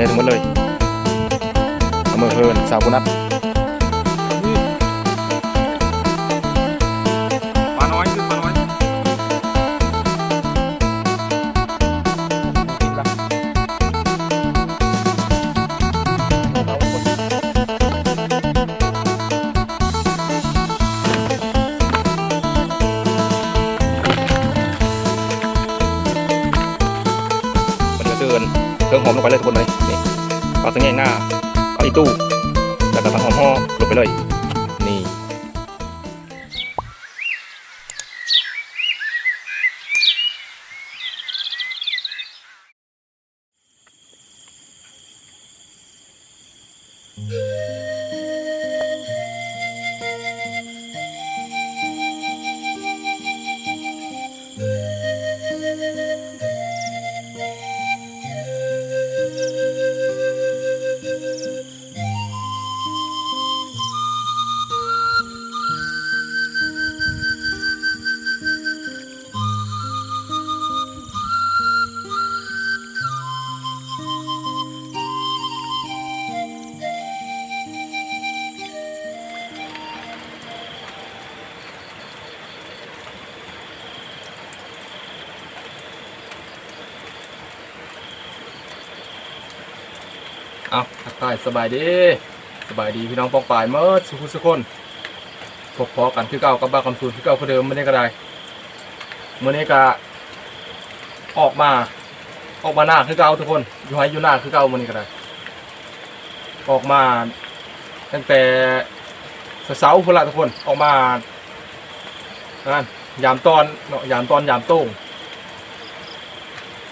ม่ทั้งหมดเลยอำเภอเพินสาวกุนัดปลาน้อยคือปลาน้อยกินละมันก็เชิญเครื่องหอมลงไปเลยทุกคนเลยนี่ ปลาสังเงงหน้าปลาอีตู้แล้วก็ผักหอมห่อลงไปเลย นี่เายสบายดีสบายดีพี่น้องปองปายเมื่อสุขุสุกคนพบพอกันคือเก่ากับบ้าคำสูนคือเก่าคือเดิมมื่อนี้ก็ได้มื่อนี้ก็ออกมาออกมาหน้าคือเก่าทุกคนอยู่ให้อยู่หน้าคือเก่ามื่อนี้ก็ได้ ออกมาตั้งแต่เสาร์พุ่นละทุกคนออกมานั่นยามตอนเนาะยามตอนยามโต้ง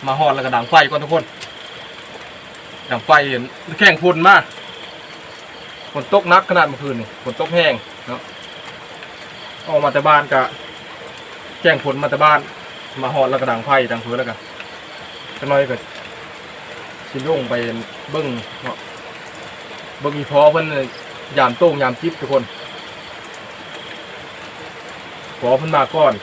มาหอดแล้วก็ดังไฟก่อนทุกคน อย่างไฟเห็นแข่งฝุ่นมากฝนตกนักขนาดเมื่อคืนนี่ฝนตกแห้งเนาะออกมาแต่บ้านกะแข่งฝนมาแต่บ้าน มาหอดแล้วก็ดังไฟดังเพื่อแล้วกันจังน้อยก็ชิลุ่งไปเบิ้งเนาะเบิ้งอีพอเพิ่นยามโต้งยามจิบทุกคนพอเพิ่นมาก่อน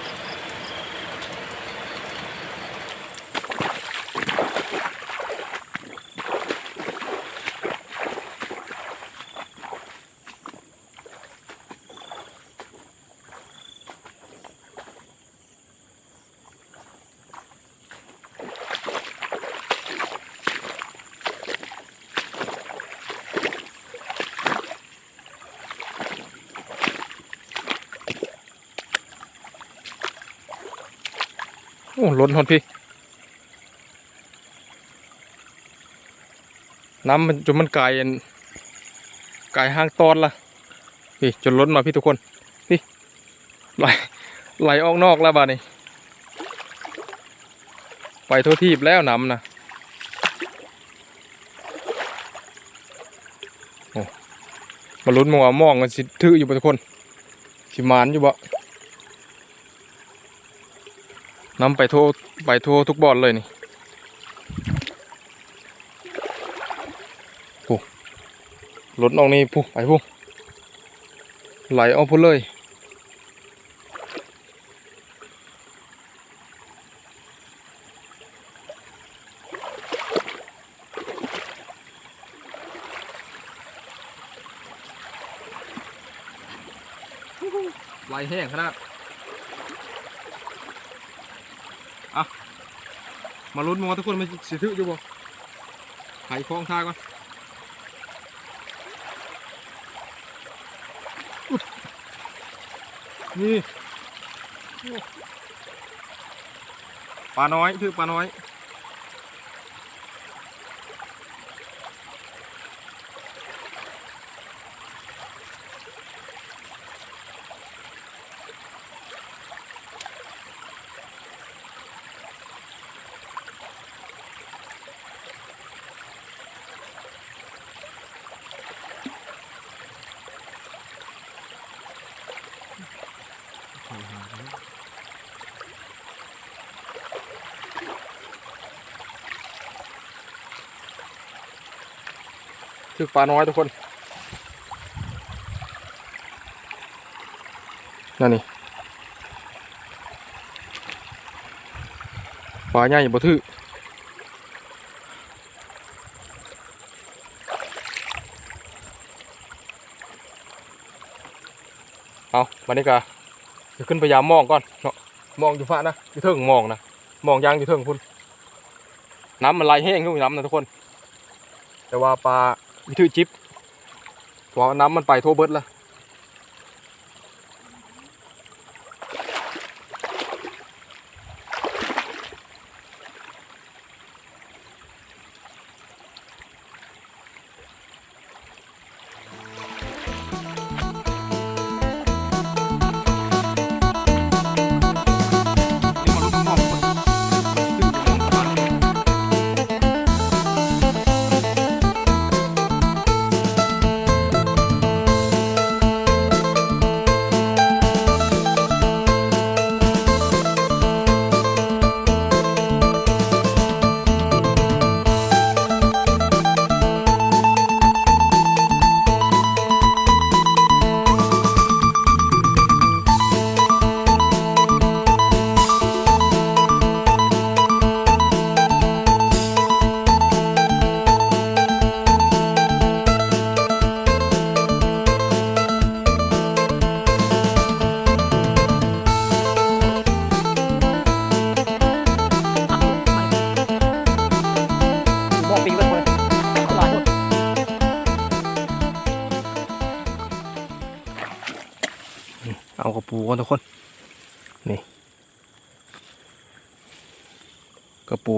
โอ้ ล้นทนพี่ น้ำมันจนมันกลายเป็นกลายห้างตอนละพี่จนล้นมาพี่ทุกคนพี่ไหลไหลออกนอกแล้วบ้านี้ไปทั่วทีบแล้วน้ำนะโอ้มาลุ้นมองว่ามองกันสิถืออยู่บ่ทุกคนสิมานอยู่บ่ น้ำไปทั่วไปทั่วทุกบอลเลยนี่ผู้รถออกนี่ผู้ไปผู้ไหลออกพุ่เลยไหลแห้งขนาด มาลุ้นมอทุกคนมันสิถืออยู่บ่ไขคลองท่าก่อนนี่ปลาน้อยถือปลาน้อย คือปลาน้อยทุกคน นั่นนี่ปลาใหญ่บ่ทื่อเอาวันนี้ก็จะขึ้นพยายามมองก่อนมองอยู่ฟ้านะอยู่เทิงมองนะมองยางอยู่เทิงคุณน้ำมันไหลแห้งอยู่น้ำนะทุกคน แต่ว่าปลา วิถีจิบพราะว่าน้ำมันไปทั่วเบิดละ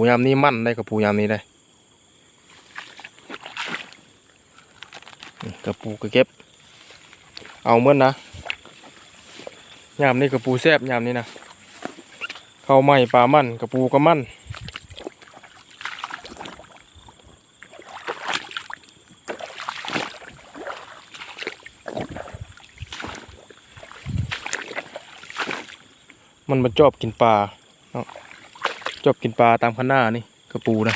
ยามนี้มั่นได้กระปูยามนี้ได้กระปูก็เก็บ เอาเมื่อนะยามนี้กระปูแซบยามนี้นะเข้าไหม้ปลามั่นกระปูก็มั่นมันมันชอบกินปลาเนาะ ชอบกินปลาตามข้างหน้านี่กระปูนะ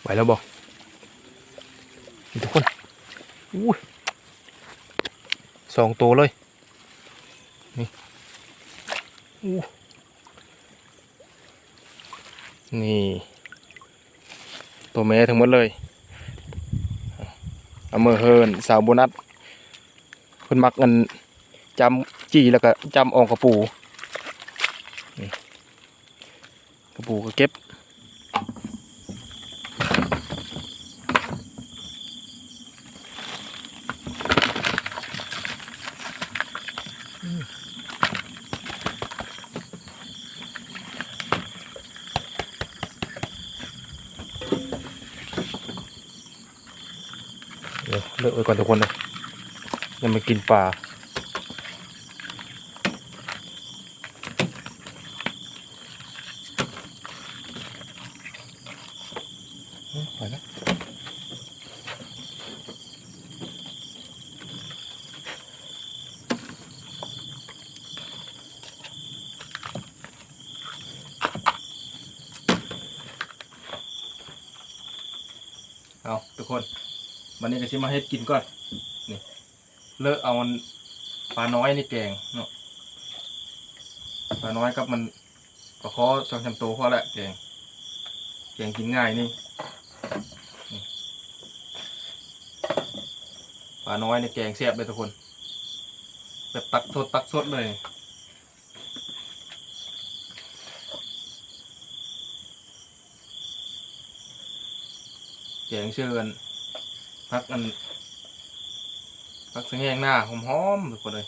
ไหวแล้วบอกทุกคนอุ้สองตัวเลย นี่อู้นี่ แม่ทั้งหมดเลยเอามือเฮินสาวโบนัสเพิ่นมักเงินจำจีแล้วก็จำอองกระปูกระปูก็เก็บ เดี๋ยวเลิกไว้ก่อนทุกคนเลยยังมากินปลาไปแล้วเอาทุกคน วันนี้ก็ชิมาเฮ็ดกินก่อนนี่เลอะเอามันปลาน้อยนี่แกงเนาะปลาน้อยกับมันปลาคอสองชามโตพอละแกงแกงกินง่ายนี่นี่ปลาน้อยในแกงแซ่บเลยทุกคน แบบตักสดตักสดเลยแกงเชื่อน พักอันพักสังแงงหน้าหอมๆทุกคนเลย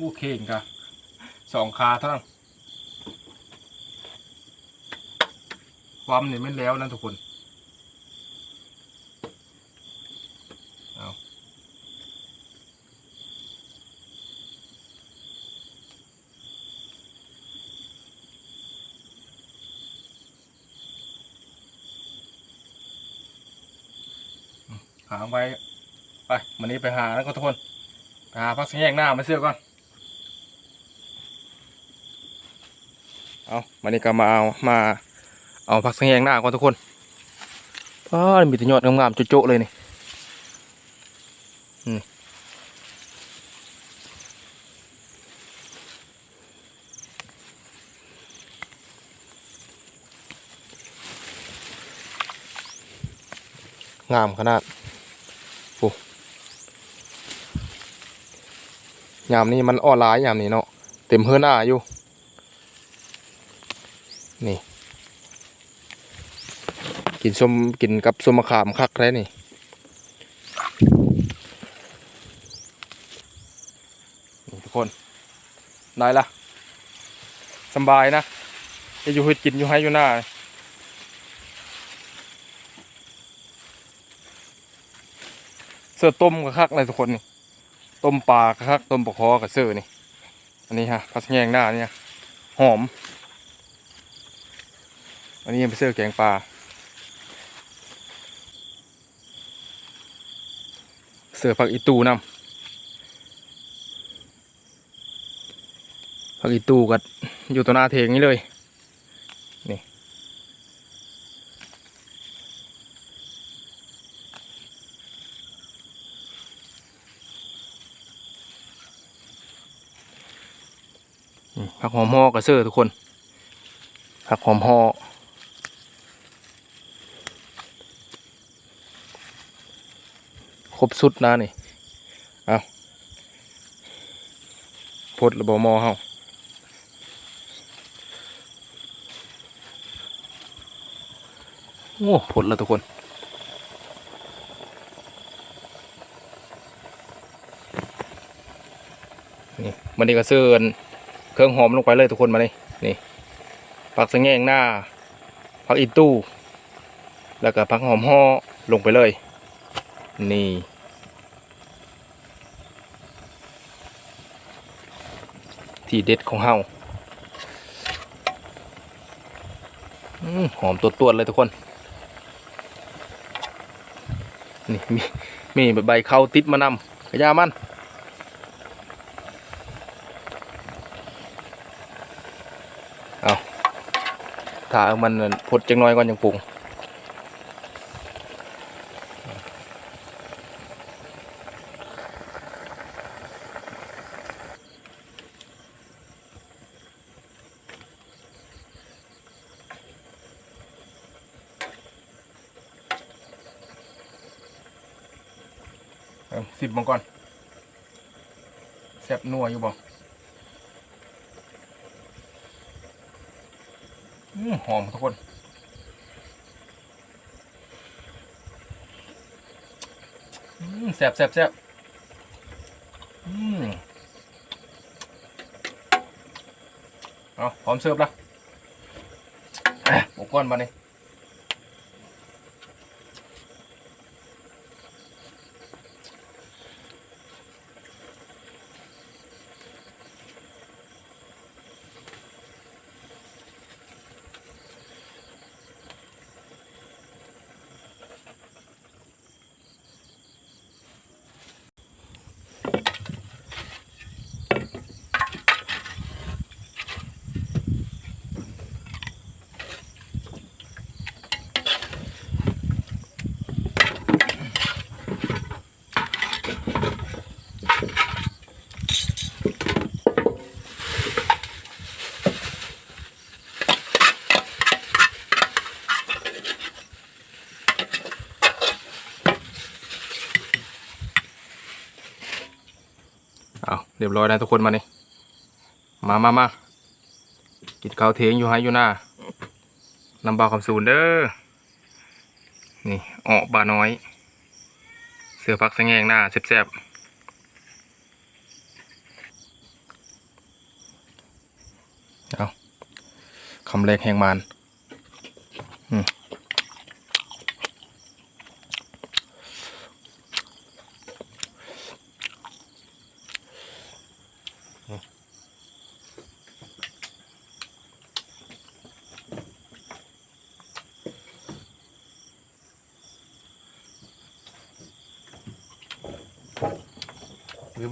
อู้เข่งกะสองคาเท่านั้นความนี่ไม่แล้วนะทุกคนเอาหาไว้ ไปวันนี้ไปหาแล้วก็ทุกคน ไปหาพักสังแยงหน้ามาเสื้อก่อน เอาวันนี้ก็มาเอามาเอาพักสังแยงหน้าก่อนทุกคนเพราะมีแต่ยอดงามๆโจ๊ะๆเลยนี่งามขนาดยามนี้มันออนลน์ยามนี้เนาะ เต็มเฮือนหน้าอยู่ นี่ กินส้มกินกับส้มมะขามคักแล้วนี่นี่ทุกคนได้ละสบายนะจะอยู่เฮ็ดกินอยู่ให้อยู่หน้าเสื้อต้มกับคักเลยทุกคนนี่ต้มปลาครับต้มปลาคอกับเสื้อนี่อันนี้ฮะพัสแยงหน้าเนี่ยหอม อันนี้ยังเป็นเสือแกงปลาเสือผักอีตูนำผักอีตูกับอยู่ตัวหน้าเทงนี้เลย นี่ผักหอมห่อกระเซอทุกคนผักหอมห่อ ครบสุดนะนี่ เอาพดระบหมอเฮาโอ้พดแล้วทุกคน นี่มันนี่ก็เสื้อนเครื่องหอมลงไปเลยทุกคนมาเลยนี่ผักสะแงงหน้าผักอีตู้ แล้วก็ผักหอมห่อลงไปเลย นี่ ที่เด็ดของเฮาหอมตัวตัวๆเลยทุกคน นี่มีมีใบเข้าติดมานำกระยามันถ้าเอามันพดจังน้อยก่อนยังปรุง สิบมังก่อนแซบนัวอยู่บ่อืมหอมทุกคน แซบแซบแซบเอาพร้อมเสิร์ฟละอุปกรณ์มาเนี่ย เรียบร้อยนะทุกคนมานี่มามามากินข้าวเทงอยู่ให้อยู่หน้าลำบากความสูนเด้อ นี่ออกบาน้อย เสือพักสงแงงหน้าแซ่บๆ เอาคำแรกแห่งมัน อืม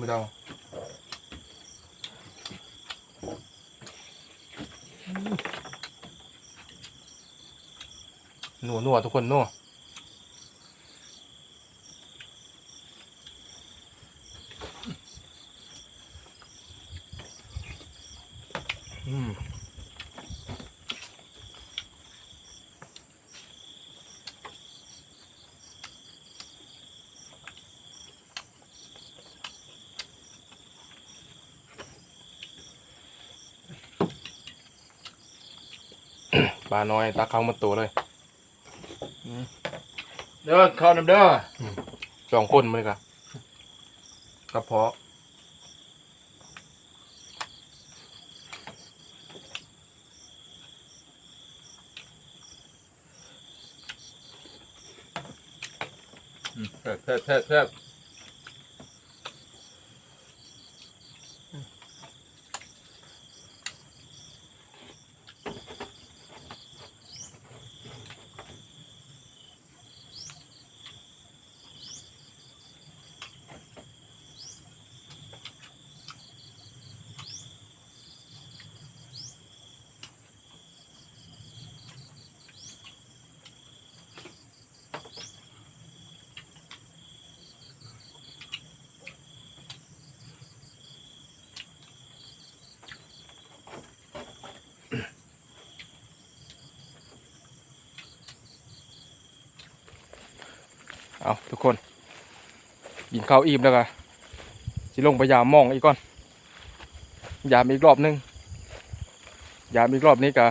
ไปแล้วนัวนัวทุกคนนัวมป ลาน้อยตาเข้ามาตัวเลยเด้อเข้าน้ำเด้อสองคนมันก็กระเพาะแทบแทบแทบ กินข้าวอิ่มแล้วก็สิลงไปยามมองอีกก่อน ยามอีกรอบหนึง ยามอีกรอบนี้ก็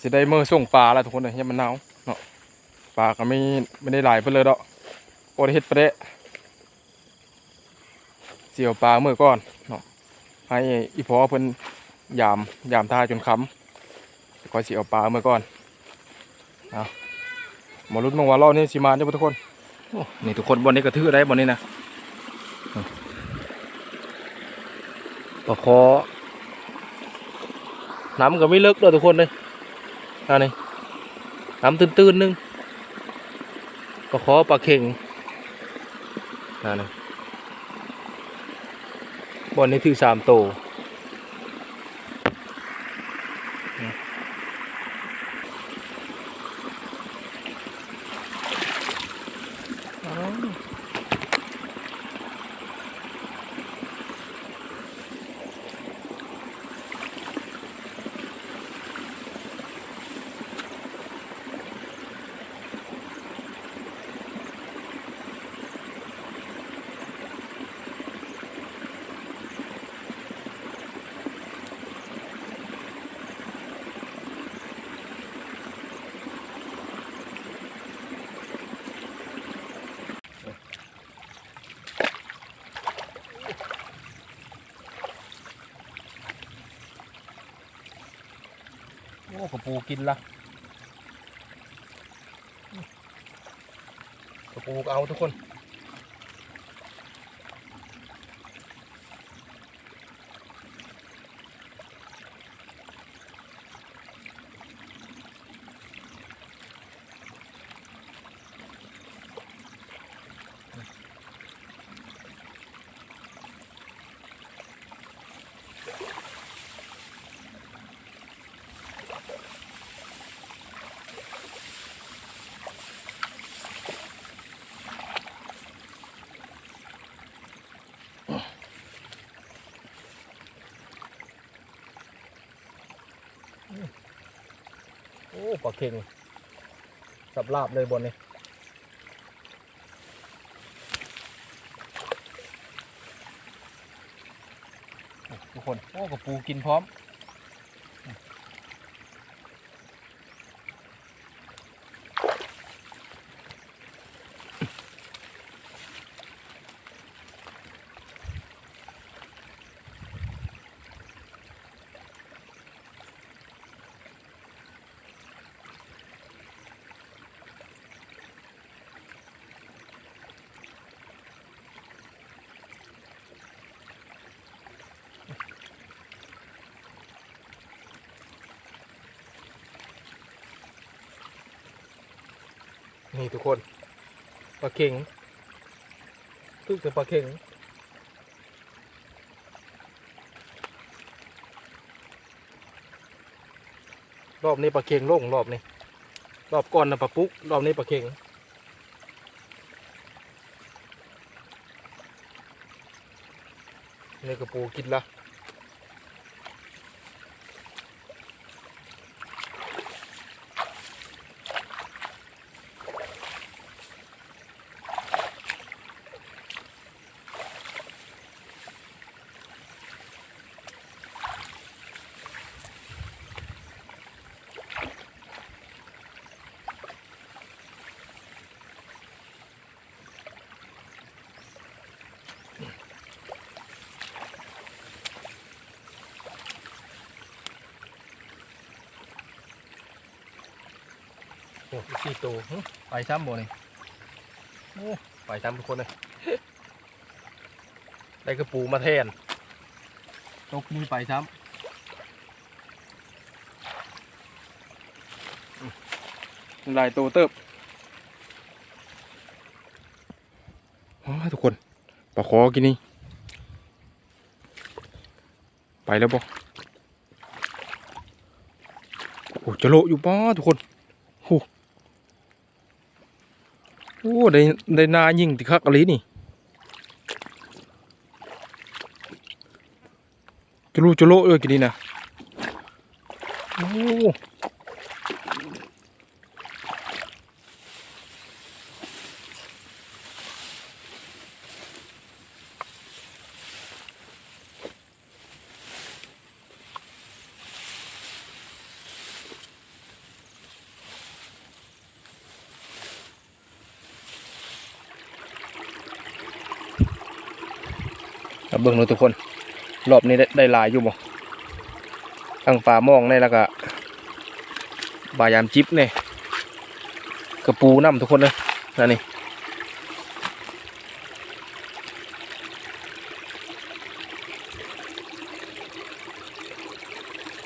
สิได้เมื่อส่งปลาแล้วทุกคนเลยยังมันหนาวเนาะปลาก็ไม่ไม่ได้หลายไปเลยดอกโอได้เฮ็ดไปเดะเสี่ยวปลาเมื่อก่อนเนาะให้อีพอเพิ่นยามยามท่าจนค้ำก็สิเอาปลาเมื่อก่อนเอาหมาลุ้นมองว่ารอบนี้สิมาเนี่ยทุกคน นี่ทุกคนบนนี้กระทือได้บนนี้นะปลาคอน้ำก็ไม่เลึกด้วยทุกคนเลยอันนี้น้ำตื้นๆนึงปลาขอปลาเข่งอันนี้บอนี้ถือสามโต โอ้กระปูกินละกระปูก็เอาทุกคน โอ้ปลาเข่งสับลาบเลยบนนี้ทุกคน โอ้กับปูกินพร้อม นี่ทุกคนปลาเข็งตึกแต่ปลาเข็งรอบนี้ปลาเข็งลงรอบนี้รอบก่อนนะปลาปุ๊กรอบนี้ปลาเข็งนี่กระปูกินละ อ้อีกสี่ตัวหึไปซ้ำบ่นี่โอ้ไปซ้ำทุกคนเลยได้กระปูมาแทนตกนี่ไปซ้ำอืมหลายตัวเติบโอ้ยทุกคนปลาคอกินนี่ ไปแล้วบ่โอ้จะโละอยู่ป้าทุกคนโอ้ โอ้ได้ได้นายิงติคักอะไรนี่จะรู้จะโลเออกินนี่นะโอ้ เอาเบิ่งเลยทุกคน รอบนี้ได้ได้ลายอยู่บ่ตั้งฝามองในแล้วก็บายามจิบเนี่ยกระปูน้ำทุกคนเลยนั่นนี่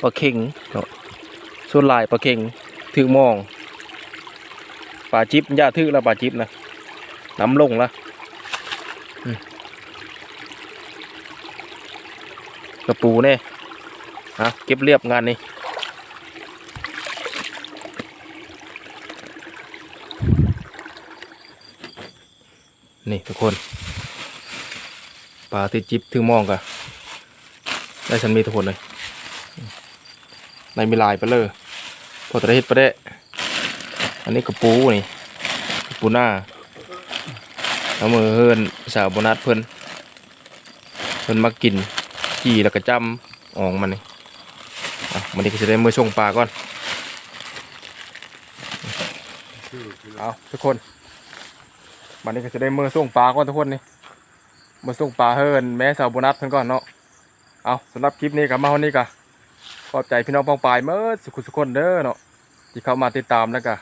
ปลาเข่งเนาะส่วนลายปลาเข่งถือมองปลาจิบย่าถือแล้วปลาจิบนะน้ำลงละ กระปูเนี่ยฮะเก็บเรียบงานนี้นี่ทุกคนปลาติดจิบถึงมองกะได้ฉันมีทุกคนเลยในมีลายไปเลยพอตะเฮ็ดไปได้อันนี้กระปูนี่กระปูหน้าเอามือเฮินสาวโบนัสเพิ่นเพิ่นมากิน ขี่แล้วก็จำออกมันนี่อะมันนี่ก็จะได้มือส่งปลาก่อนเอาทุกคนมันนี่ก็จะได้มือส่งปลาก่อนทุกคนนี่มือส่งปลาเฮิรนแม่สาวโบนัสเพิ่นก่อนเนาะเอาสำหรับคลิปนี้กับมาวันนี้ก็ขอบใจพี่น้องปองปายเมื่อสุขุสุคนเด้อเนาะที่เข้ามาติดตามแล้วก็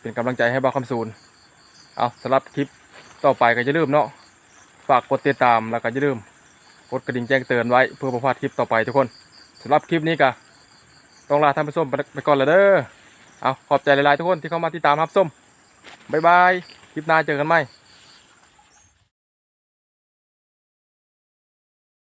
เป็นกำลังใจให้บ้าคำศูนย์เอาสำหรับคลิปต่อไปก็จะลืมเนาะฝากกดติดตามแล้วก็อย่าลืม กดกระดิ่งแจ้งเตือนไว้เพื่อประพลาดคลิปต่อไปทุกคนสำหรับคลิปนี้ก็ต้องลาท่านผู้ชมไปก่อนเลยเด้อเอาขอบใจหลายๆทุกคนที่เข้ามาติดตามรับชมบ๊ายบายคลิปหน้าเจอกันไหม